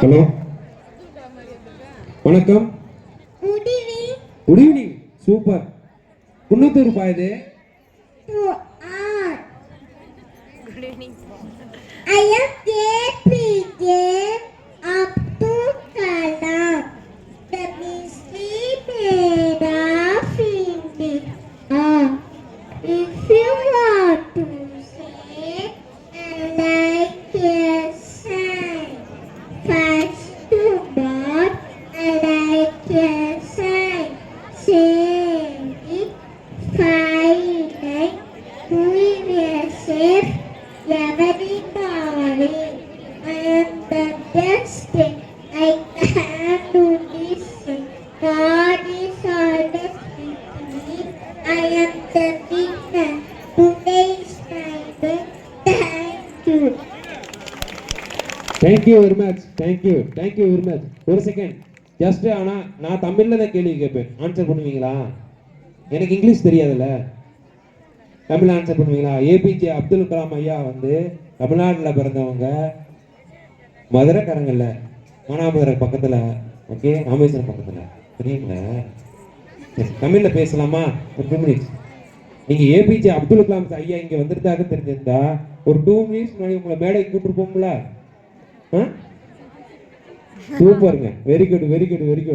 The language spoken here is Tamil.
ஹலோ வணக்கம் good evening super Kunnathur India. Ah, if you want to every. I am the best, I can do this. God is always with me. I am the winner. Today is my day. Thank you. Thank you very much thank you thank you very much ஒரு செகண்ட் ஜஸ்ட் ஆனால் நான் தமிழில் தான் கேள்வி கேட்பேன் ஆன்சர் பண்ணுவீங்களா எனக்கு இங்கிலீஷ் தெரியாதுல்ல தமிழ் ஆன்சர் பண்ணுவீங்களா A P J Abdul Kalam ஐயா வந்து தமிழ்நாட்டில் பிறந்தவங்க மதுரைக்காரங்கல்ல மானாமதுரை பக்கத்தில் ஓகே ராமேஸ்வரம் பக்கத்தில். தெரியுங்களா தமிழில் பேசலாமா? ஒரு டூ மினிட்ஸ் நீங்கள் A P J Abdul Kalam ஐயா இங்கே வந்திருந்தாக்க தெரிஞ்சிருந்தா ஒரு டூ மினிட்ஸ் முன்னாடி உங்களை மேடைக்கு கூட்டிருப்போம்ல ஆ? சூப்பருங்க. Very good very good very good